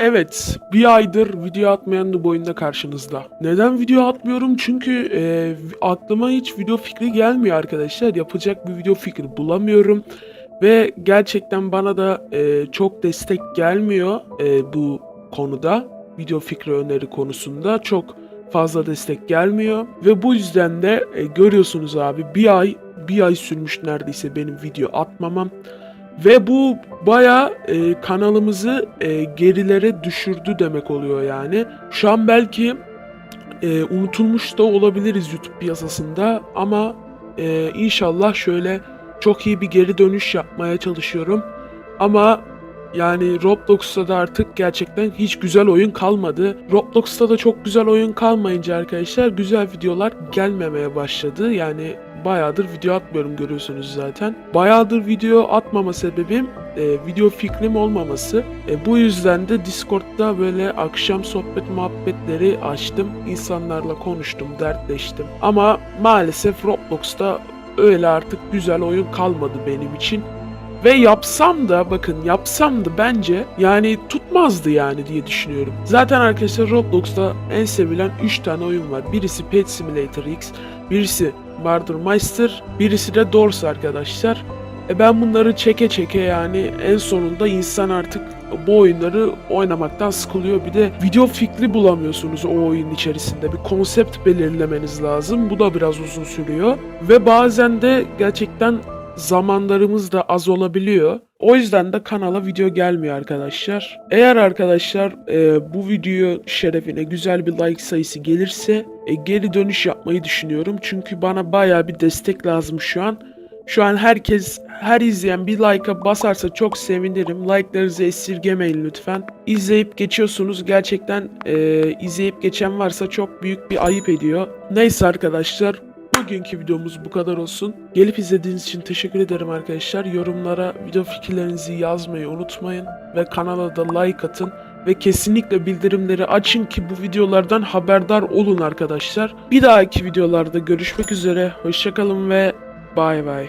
Evet, bir aydır video atmayan bu oyunda karşınızda. Neden video atmıyorum? Çünkü e, aklıma hiç video fikri gelmiyor arkadaşlar. Yapacak bir video fikri bulamıyorum. Ve gerçekten bana da e, çok destek gelmiyor e, bu konuda. Video fikri öneri konusunda çok fazla destek gelmiyor. Ve bu yüzden de e, görüyorsunuz abi bir ay bir ay sürmüş neredeyse benim video atmamam. Ve bu baya e, kanalımızı e, gerilere düşürdü demek oluyor yani. Şu an belki e, unutulmuş da olabiliriz YouTube piyasasında ama e, inşallah şöyle çok iyi bir geri dönüş yapmaya çalışıyorum. Ama yani Roblox'ta da artık gerçekten hiç güzel oyun kalmadı. Roblox'ta da çok güzel oyun kalmayınca arkadaşlar güzel videolar gelmemeye başladı. Yani bayağıdır video atmıyorum görüyorsunuz zaten. Bayağıdır video atmama sebebim e, video fikrim olmaması. E, bu yüzden de Discord'da böyle akşam sohbet muhabbetleri açtım. İnsanlarla konuştum, dertleştim. Ama maalesef Roblox'ta öyle artık güzel oyun kalmadı benim için. Ve yapsam da bakın yapsam da bence yani tutmazdı yani diye düşünüyorum. Zaten arkadaşlar Roblox'ta en sevilen 3 tane oyun var. Birisi Pet Simulator X, birisi Meister, birisi de Doors arkadaşlar. E ben bunları çeke çeke yani en sonunda insan artık bu oyunları oynamaktan sıkılıyor. Bir de video fikri bulamıyorsunuz o oyun içerisinde. Bir konsept belirlemeniz lazım. Bu da biraz uzun sürüyor. Ve bazen de gerçekten zamanlarımız da az olabiliyor. O yüzden de kanala video gelmiyor arkadaşlar. Eğer arkadaşlar e, bu video şerefine güzel bir like sayısı gelirse e, geri dönüş yapmayı düşünüyorum. Çünkü bana baya bir destek lazım şu an. Şu an herkes, her izleyen bir like'a basarsa çok sevinirim. Like'larınızı esirgemeyin lütfen. İzleyip geçiyorsunuz. Gerçekten e, izleyip geçen varsa çok büyük bir ayıp ediyor. Neyse arkadaşlar. Bugünkü videomuz bu kadar olsun. Gelip izlediğiniz için teşekkür ederim arkadaşlar. Yorumlara video fikirlerinizi yazmayı unutmayın. Ve kanala da like atın. Ve kesinlikle bildirimleri açın ki bu videolardan haberdar olun arkadaşlar. Bir dahaki videolarda görüşmek üzere. Hoşçakalın ve bay bay.